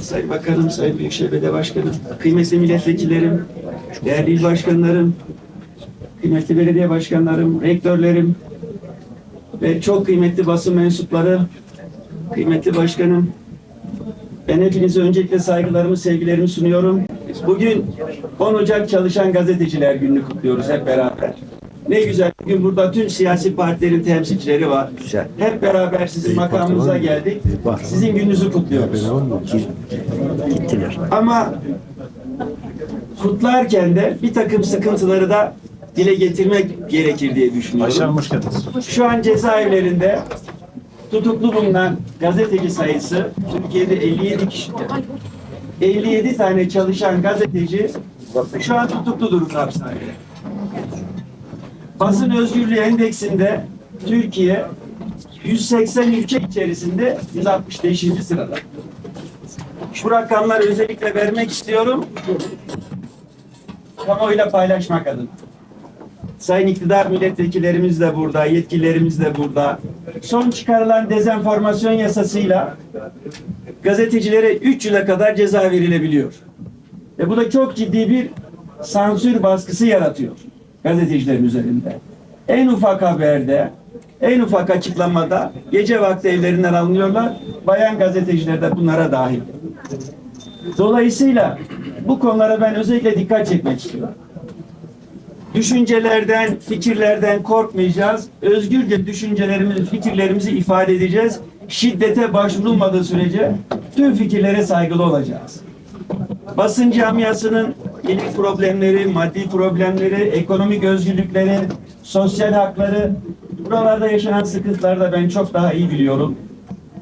Sayın Bakanım, Sayın Büyükşehir Belediye Başkanım, kıymetli milletvekillerim, değerli il başkanlarım, kıymetli belediye başkanlarım, rektörlerim ve çok kıymetli basın mensupları, kıymetli başkanım, ben hepinize öncelikle saygılarımı, sevgilerimi sunuyorum. Bugün 10 Ocak Çalışan Gazeteciler Günü'nü kutluyoruz hep beraber. Ne güzel. Bugün burada tüm siyasi partilerin temsilcileri var. Güzel. Hep beraber sizin makamınıza geldik. Sizin gününüzü kutluyoruz. Gittiler. Ama kutlarken de bir takım sıkıntıları da dile getirmek gerekir diye düşünüyorum. Kadın. Şu an cezaevlerinde tutuklu bulunan gazeteci sayısı Türkiye'de 57 kişi. 57 tane çalışan gazeteci şu an tutuklu durumda hapishanede. Basın özgürlüğü endeksinde Türkiye 180 ülke içerisinde 165. sırada. Bu rakamları özellikle vermek istiyorum. Kamuoyuyla paylaşmak adına. Sayın iktidar milletvekillerimiz de burada, yetkililerimiz de burada. Son çıkarılan dezenformasyon yasasıyla gazetecilere 3 yıla kadar ceza verilebiliyor. Ve bu da çok ciddi bir sansür baskısı yaratıyor gazetecilerin üzerinde. En ufak haberde, en ufak açıklamada gece vakti evlerinden alınıyorlar. Bayan gazeteciler de bunlara dahil. Dolayısıyla bu konulara ben özellikle dikkat çekmek istiyorum düşüncelerden, fikirlerden korkmayacağız. Özgürce düşüncelerimizi, fikirlerimizi ifade edeceğiz. Şiddete başvurulmadığı sürece tüm fikirlere saygılı olacağız. Basın camiasının yeni problemleri, maddi problemleri, ekonomik özgürlükleri, sosyal hakları, buralarda yaşanan sıkıntıları da ben çok daha iyi biliyorum.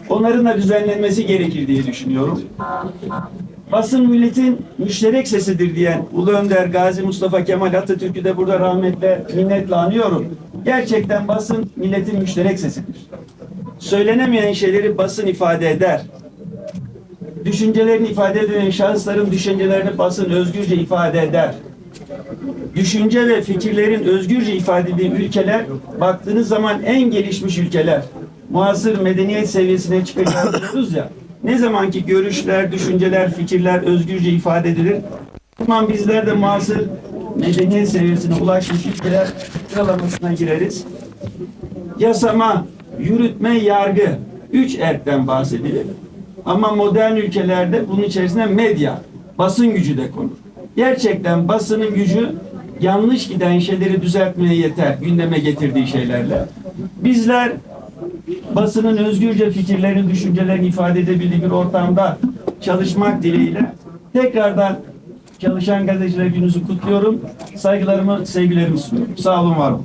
Onların da düzenlenmesi gerekir diye düşünüyorum. Basın milletin müşterek sesidir diyen Ulu Önder Gazi Mustafa Kemal Atatürk'ü de burada rahmetle, minnetle anıyorum. Gerçekten basın milletin müşterek sesidir. Söylenemeyen şeyleri basın ifade eder. Düşüncelerini ifade eden şahısların düşüncelerini basın özgürce ifade eder. Düşünce ve fikirlerin özgürce ifade edildiği ülkeler baktığınız zaman en gelişmiş ülkeler. Muasır medeniyet seviyesine çıkacağız ya. Ne zamanki görüşler, düşünceler, fikirler özgürce ifade edilir. Zaman bizler de muasır medeniyet seviyesine ulaşmış ülkeler sıralamasına gireriz. Yasama, yürütme, yargı. Üç erkten bahsedilir. Ama modern ülkelerde bunun içerisinde medya, basın gücü de konur. Gerçekten basının gücü yanlış giden şeyleri düzeltmeye yeter gündeme getirdiği şeylerle. Bizler basının özgürce fikirlerini, düşüncelerini ifade edebildiği bir ortamda çalışmak dileğiyle tekrardan Çalışan Gazeteciler Günü'nüzü kutluyorum. Saygılarımı, sevgilerimi sunuyorum. Sağ olun, var olun.